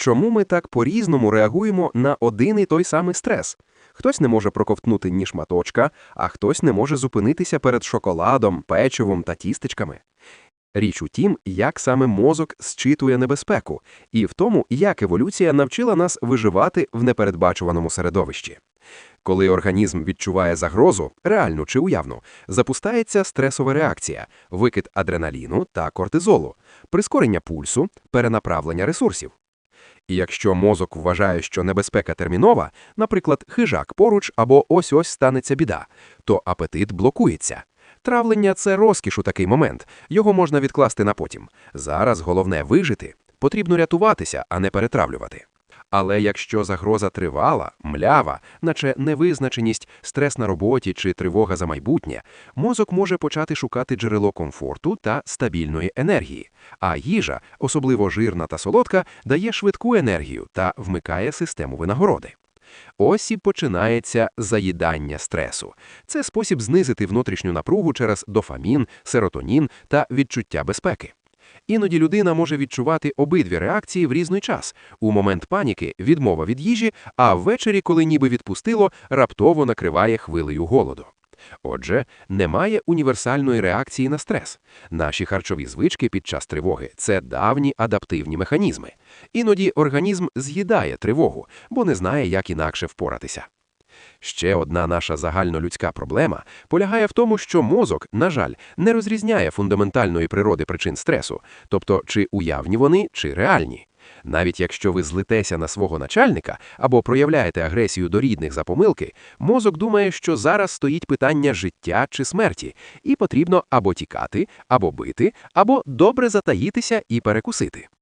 Чому ми так по-різному реагуємо на один і той самий стрес? Хтось не може проковтнути ні шматочка, а хтось не може зупинитися перед шоколадом, печивом та тістечками. Річ у тім, як саме мозок зчитує небезпеку, і в тому, як еволюція навчила нас виживати в непередбачуваному середовищі. Коли організм відчуває загрозу, реальну чи уявну, запускається стресова реакція, викид адреналіну та кортизолу, прискорення пульсу, перенаправлення ресурсів. І якщо мозок вважає, що небезпека термінова, наприклад, хижак поруч або ось-ось станеться біда, то апетит блокується. Травлення – це розкіш у такий момент, його можна відкласти на потім. Зараз головне вижити, потрібно рятуватися, а не перетравлювати. Але якщо загроза тривала, млява, наче невизначеність, стрес на роботі чи тривога за майбутнє, мозок може почати шукати джерело комфорту та стабільної енергії. А їжа, особливо жирна та солодка, дає швидку енергію та вмикає систему винагороди. Ось і починається заїдання стресу. Це спосіб знизити внутрішню напругу через дофамін, серотонін та відчуття безпеки. Іноді людина може відчувати обидві реакції в різний час. У момент паніки – відмова від їжі, а ввечері, коли ніби відпустило, раптово накриває хвилею голоду. Отже, немає універсальної реакції на стрес. Наші харчові звички під час тривоги – це давні адаптивні механізми. Іноді організм з'їдає тривогу, бо не знає, як інакше впоратися. Ще одна наша загальнолюдська проблема полягає в тому, що мозок, на жаль, не розрізняє фундаментальної природи причин стресу, тобто чи уявні вони, чи реальні. Навіть якщо ви злитеся на свого начальника або проявляєте агресію до рідних за помилки, мозок думає, що зараз стоїть питання життя чи смерті, і потрібно або тікати, або бити, або добре затаїтися і перекусити.